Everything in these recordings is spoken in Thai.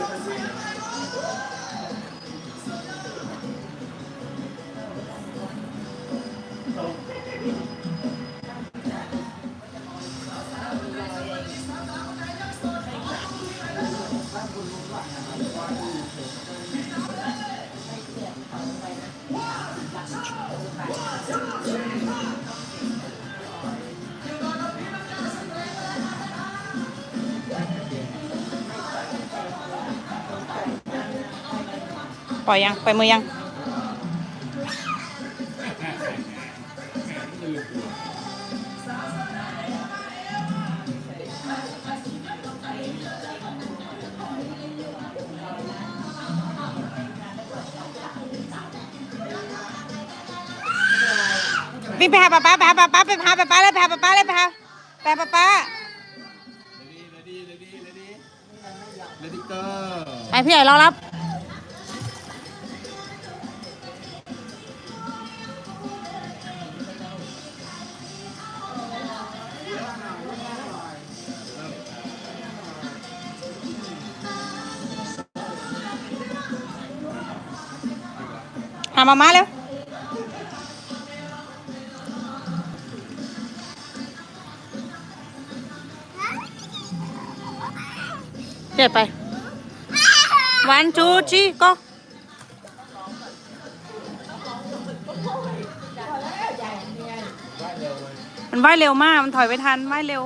ป ล่อยยังไปมือยัง วิ่งไปหาป๊าป๊าไปหาป๊าป๊าไปหาป๊าป๊าเลยไปหาป๊าป๊าเลยไปหาไปหาป๊าป๊าเลดี้เลดี้เลดี้เลดี้เกอร์ไอพี่ใหญ่รอรับามาม่าเร็วเดี๋ยวไป วันจูจีก็มันว่ายเร็วมาก มันถอยไปทันว่ายเร็ว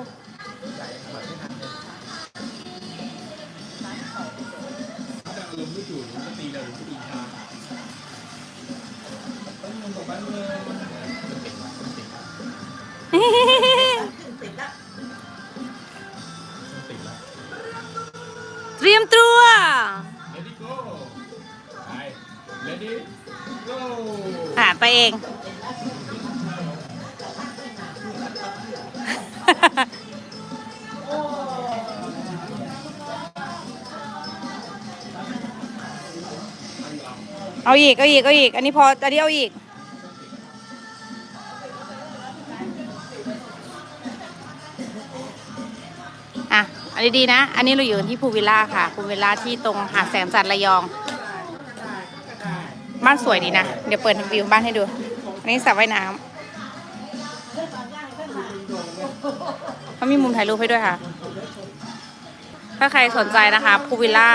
เตรียมตัวเลดี้โก้ไปเลดี้โก้อะไปเอง เอาอีก เอาอีก เอาอีก อันนี้พอ อันนี้เอาอีก อันนี้ดีนะ อันนี้เราอยู่ที่ภูวิลล่าค่ะภูวิลล่าที่ตรงหาดแสงจันทร์ระยอง บ้านสวยดีนะ เดี๋ยวเปิดวิวบ้านให้ดู อันนี้สระว่ายน้ำเขามีมุมถ่ายรูปให้ด้วยค่ะ ถ้าใครสนใจนะคะภูวิลล่า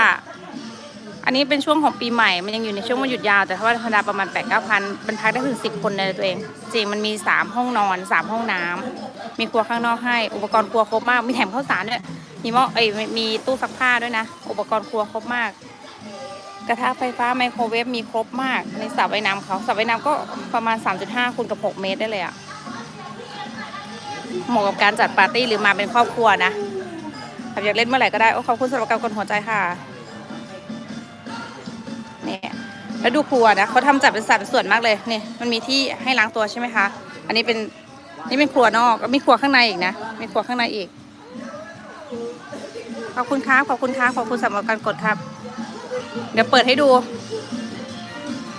อันนี้เป็นช่วงของปีใหม่ มันยังอยู่ในช่วงวันหยุดยาว แต่ถ้าวันธรรมดาประมาณ8ปดเก้าพันมันพักได้ถึง 10 คนในตัวเอง จริงมันมี 3 ห้องนอน 3 ห้องน้ำมีครัวข้างนอกให้ อุปกรณ์ครัวครบมาก มีแถมข้าวสารด้วย มีหม้อเอ้ยมีตู้ซักผ้าด้วยนะ อุปกรณ์ครัวครบมาก กระทะไฟฟ้าไมโครเวฟมีครบมากในสระว่ายน้ำเขาสระว่ายน้ำก็ประมาณ 3.5คูณกับ 6 เมตรได้เลยอะเหมาะกับการจัดปาร์ตี้หรือมาเป็นครอบครัวนะแบบอยากเล่นเมื่อไหร่ก็ได้ โอ้ขอบคุณสำหรับการกดหัวใจค่ะเนี่ยแล้วดูครัวนะเขาทำจัดเป็นสัดเป็นส่วนมากเลยนี่มันมีที่ให้ล้างตัวใช่ไหมคะ อันนี้เป็นนี่เป็นครัวนอกแล้วมีครัวข้างในอีกนะมีครัวข้างในอีก ขอบคุณครับขอบคุณครับขอบคุณสำหรับการกดครับ เดี๋ยวเปิดให้ดู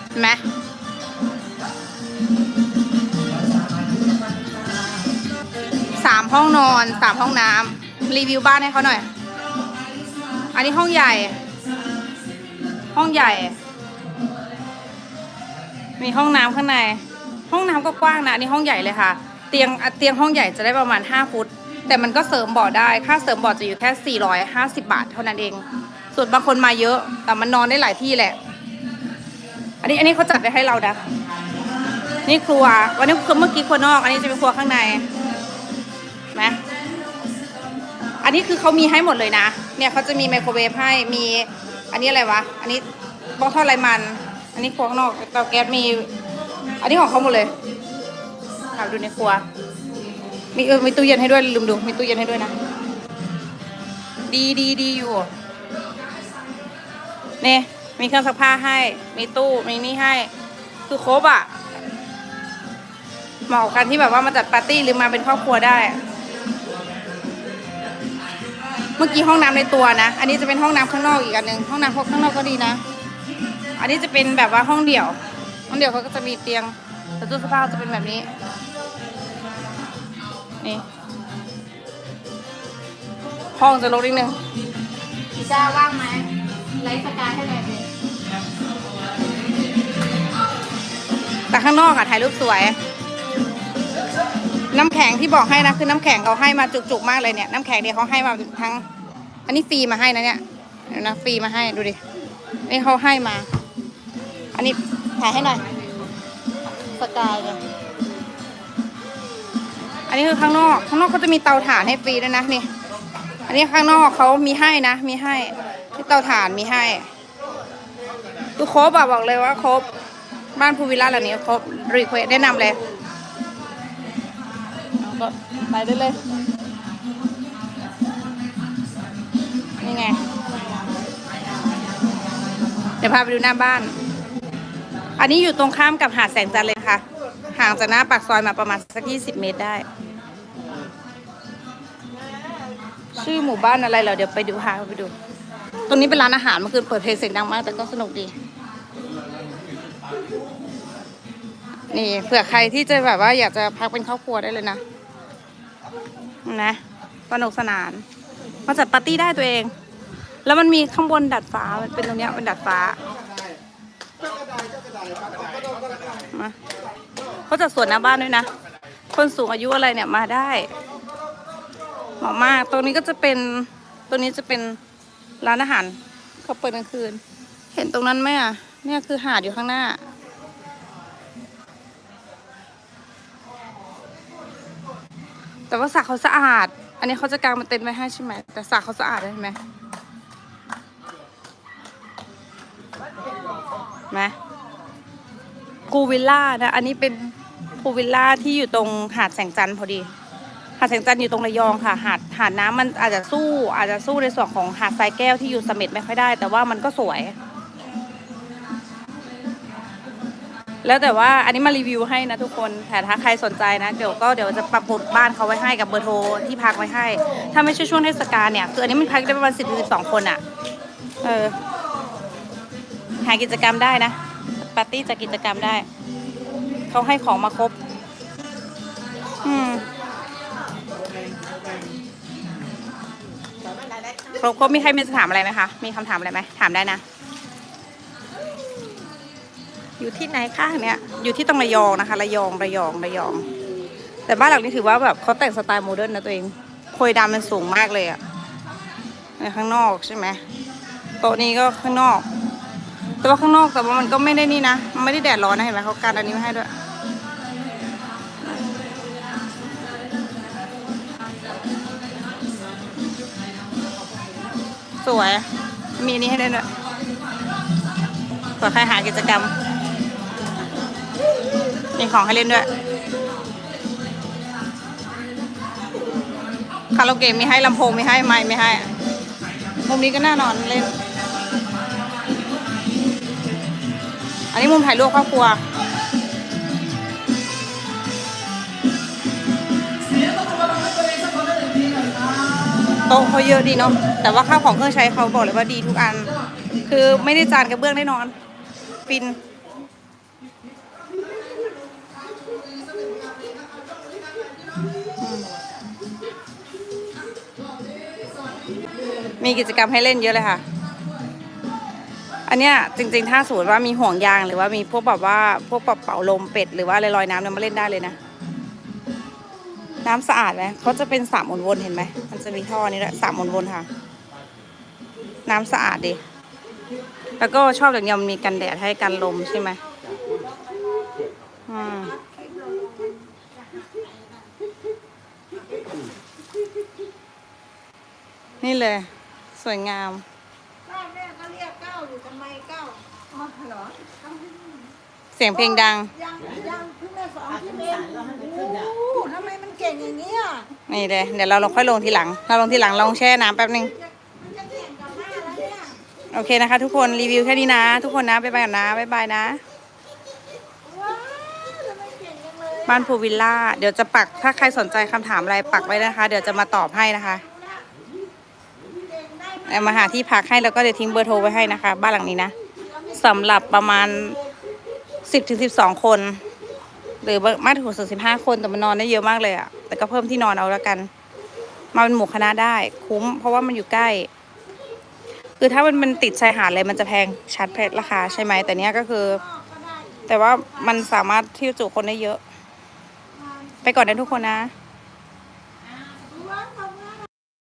เห็นไหมสามห้องนอนสามห้องน้ำรีวิวบ้านให้เขาหน่อย อันนี้ห้องใหญ่ ห้องใหญ่ มีห้องน้ำข้างใน ห้องน้ำก็กว้างนะอันนี่ห้องใหญ่เลยค่ะ เตียงเตียงห้องใหญ่จะได้ประมาณ5ฟุต แต่มันก็เสริมบาะได้ค่าเสริมบาะจะอยู่แค่ 450 บาทเท่านั้นเอง ส่วนบางคนมาเยอะ แต่มันนอนได้หลายที่แหละ อันนี้อันนี้เขาจัดไว้ให้เรานะนี่ครัววันนี้คือเมื่อกี้ครัวนอก อันนี้จะเป็นครัวข้างในไหมอันนี้คือเขามีให้หมดเลยนะ เนี่ยเขาจะมีไมโครเวฟให้มีอันนี้อะไรวะ อันนี้บล็อกทอดไรมัน อันนี้ครัวข้างนอกเตาแก๊สมี อันนี้ของเขาหมดเลยค่ะดูในครัว มีเออมีตู้เย็นให้ด้วยลืมดูมีตู้เย็นให้ด้วยนะ ดีดีดีอยู่นี่มีเครื่องซักผ้าให้ มีตู้มีนี่ให้ คือครบอะเหมาะกันที่แบบว่ามาจัดปาร์ตี้หรือมาเป็นครอบครัวได้ เมื่อกี้ห้องน้ำในตัวนะ อันนี้จะเป็นห้องน้ำข้างนอกอีกอันหนึ่งห้องน้ำข้างนอกก็ดีนะ อันนี้จะเป็นแบบว่าห้องเดี่ยว ห้องเดี่ยวเขาก็จะมีเตียงแต่ตู้เสื้อผ้าจะเป็นแบบนี้ นี่ ห้องจะลกนิดนึงพี่จ้าว่างไหมไลฟ์สกายให้หน่อยดิแต่ข้างนอกอะถ่ายรูปสวย น้ำแข็งที่บอกให้นะคือน้ำแข็งเขาให้มาจุกๆมากเลยเนี่ยน้ำแข็งเนี่ยเขาให้มาทั้ง อันนี้ฟรีมาให้นะเนี่ยเดี๋ยวนะฟรีมาให้ดูดินี่เขาให้มา อันนี้ถ่ายให้หน่อยสกายเนี่ย อันนี้คือข้างนอก ข้างนอกเขาจะมีเตาถ่านให้ฟรีด้วยนะนี่ อันนี้ข้างนอกเขามีให้นะ มีให้ที่เตาถ่านมีให้ดูครบอะบอกเลยว่าครบ บ้านภูวิลล่าหลังนี้ครบรีเควสแนะนำเลยก็ไปได้เลย นี่ไง เดี๋ยวพาไปดูหน้าบ้าน อันนี้อยู่ตรงข้ามกับหาดแสงจันทร์เลยค่ะ ห่างจากหน้าปากซอยมาประมาณสักยี่สิบเมตรได้ ชื่อหมู่บ้านอะไรเหรอเดี๋ยวไปดูหาไปดู ตรงนี้เป็นร้านอาหารเมื่อคืนเปิดเพลงเสียงดังมาก แต่ก็สนุกดี นี่เผื่อใครที่จะแบบว่าอยากจะพักเป็นครอบครัวได้เลยนะ นะสนุกสนาน มาจัดปาร์ตี้ได้ตัวเอง แล้วมันมีข้างบนดัดฟ้ามันเป็นตรงเนี้ยเป็นดัดฟ้ามาเขาจัดสวนหน้าบ้านด้วยนะ คนสูงอายุอะไรเนี่ยมาได้ เหมาะมาก ตรงนี้ก็จะเป็นตรงนี้จะเป็นร้านอาหารเขาเปิดกลางคืน เห็นตรงนั้นไหมอะเนี่ยคือหาดอยู่ข้างหน้า แต่ว่าสระเขาสะอาด อันนี้เขาจะกางมาเต็นท์ไว้ให้ใช่ไหมแต่สระเขาสะอาดเลยเห็นไหมไหมพูวิลล่านะ อันนี้เป็นพูวิลล่าที่อยู่ตรงหาดแสงจันทร์พอดี หาดแสงจันทร์อยู่ตรงระยองค่ะหาดหาดน้ำมันอาจจะสู้ อาจจะสู้ในส่วนของหาดทรายแก้วที่อยู่เสม็ดไม่ค่อยได้ แต่ว่ามันก็สวย แล้วแต่ว่าอันนี้มารีวิวให้นะทุกคนแต่ถ้าใครสนใจนะ เดี๋ยวก็เดี๋ยวจะปักหมุดบ้านเขาไว้ให้กับเบอร์โทรที่พักไว้ให้ ถ้าไม่ใช่ช่วงเทศกาลเนี่ยคืออันนี้มันพักได้ประมาณสิบถึงสิบสองคนอะ่ะ เออ หากิจกรรมได้นะปาร์ตี้จากกิจกรรมได้เขาให้ของมาครบ อืม ครบครบมีใครมีจะถามอะไรไหมคะ มีคำถามอะไรไหมถามได้นะ อยู่ที่ไหนคะเนี่ย อยู่ที่ตรงระยองนะคะ ระยอง ระยอง ระยอง แต่บ้านหลังนี้ถือว่าแบบเขาแต่งสไตล์โมเดิร์นนะตัวเองโคยดำมันสูงมากเลยอะในข้างนอกใช่ไหมโต๊ะนี้ก็ข้างนอก แต่ว่าข้างนอกแต่ว่ามันก็ไม่ได้นี่นะ มันไม่ได้แดดร้อนนะเห็นไหมเขาการอันนี้มาให้ด้วย สวย มีนี้ให้ด้วยด้วยเผื่อใครหากิจกรรม มีของให้เล่นด้วย คาราโอเกะมีให้ลำโพงมีให้ไมค์มีให้ มุมนี้ก็น่านอนเล่น อันนี้มุมถ่ายรูปครอบครัว โต๊ะเขาเยอะดีเนาะแต่ว่าข้าวของเครื่องใช้เขาบอกเลยว่าดีทุกอัน คือไม่ได้จานกระเบื้องได้นอน ฟิน มีกิจกรรมให้เล่นเยอะเลยค่ะ อันเนี้ยจริงๆ ถ้าสมมติว่ามีห่วงยางหรือว่ามีพวกแบบว่าพวกปรับเป่าลมเป็ดหรือว่าอะไรลอยน้ำเนี่ยมาเล่นได้เลยนะ น้ำสะอาดไหมเขาจะเป็นสามหมุนวนเห็นไหมมันจะมีท่อนี้แหละสามหมุนวนค่ะ น้ำสะอาดดี แล้วก็ชอบอย่างเดียวมันมีกันแดดให้กันลมใช่ไหมอืมนี่เลย สวยงามก้าวแม่ก็เรียกก้าวอยู่ทำไมก้าวอ๋อเหรอ เสียงเพลงดัง ยังยังเพิ่งได้สองที่เองโอ้โหทำไมมันเก่งอย่างนี้อะนี่เลยเดี๋ยวเราลงค่อยลงทีหลัง เราลงทีหลังลองแช่น้ำแป๊บนึง มันจะเก่งกับแม่แล้วเนี่ย โอเคนะคะ ทุกคนรีวิวแค่นี้นะ ทุกคนนะบ๊ายบายก่อนนะบ๊ายบายนะ ว้าวทำไมเก่งจังเลยบ้านภูวิลล่าเดี๋ยวจะปักถ้าใครสนใจคำถามอะไรปักไว้นะคะ เดี๋ยวจะมาตอบให้นะคะเก่งได้ไหมเอามาหาที่พักให้แล้วก็เดี๋ยวทิ้งเบอร์โทรไว้ให้นะคะ บ้านหลังนี้นะสำหรับประมาณ สิบถึงสิบสองคน หรือมากถึงสุดสิบห้าคนแต่มันนอนได้เยอะมากเลยอะแต่ก็เพิ่มที่นอนเอาแล้วกัน มาเป็นหมู่คณะได้ คุ้ม เพราะว่ามันอยู่ใกล้ คือถ้ามันมันติดชายหาดเลยมันจะแพงชัดแพราคาใช่ไหมแต่เนี้ยก็คือ แต่ว่ามันสามารถที่จะจุคนได้เยอะ ไปก่อนนะทุกคนนะ